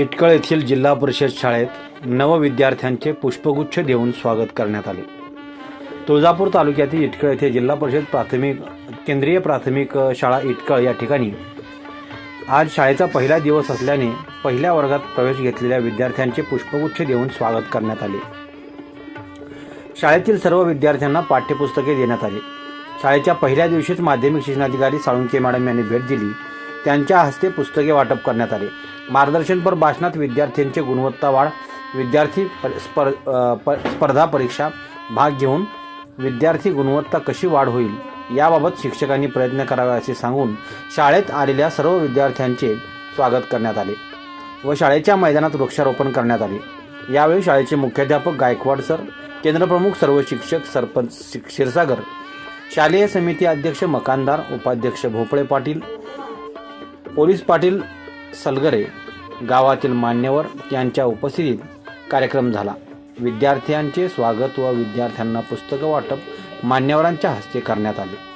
इटकळ येथील जिल्हा परिषद शाळेत नवविद्यार्थ्यांचे पुष्पगुच्छ देऊन स्वागत करण्यात आले. तुळजापूर तालुक्यातील इटकळ येथे जिल्हा परिषद प्राथमिक केंद्रीय प्राथमिक शाळा इटकळ या ठिकाणी आज शाळेचा पहिला दिवस असल्याने पहिल्या वर्गात प्रवेश घेतलेल्या विद्यार्थ्यांचे पुष्पगुच्छ देऊन स्वागत करण्यात आले. शाळेतील सर्व विद्यार्थ्यांना पाठ्यपुस्तके देण्यात आली. शाळेच्या पहिल्या दिवशीच माध्यमिक शिक्षणाधिकारी साळुंके मॅडम यांनी भेट दिली. त्यांच्या हस्ते पुस्तके वाटप करण्यात आले. मार्गदर्शनपर भाषणात विद्यार्थ्यांची गुणवत्ता वाढ विद्यार्थी पर- स्पर प- स्पर्धा परीक्षा भाग घेऊन विद्यार्थी गुणवत्ता कशी वाढ होईल याबाबत शिक्षकांनी प्रयत्न करावे असे सांगून शाळेत आलेल्या सर्व विद्यार्थ्यांचे स्वागत करण्यात आले व शाळेच्या मैदानात वृक्षारोपण करण्यात आले. यावेळी शाळेचे मुख्याध्यापक गायकवाड सर केंद्रप्रमुख सर्व शिक्षक सरपंच क्षीरसागर शालेय समिती अध्यक्ष मकानदार उपाध्यक्ष भोपळे पाटील पोलीस पाटील सलगरे गावातील मान्यवर यांच्या उपस्थितीत कार्यक्रम झाला. विद्यार्थ्यांचे स्वागत व विद्यार्थ्यांना पुस्तकं वाटप मान्यवरांच्या हस्ते करण्यात आले.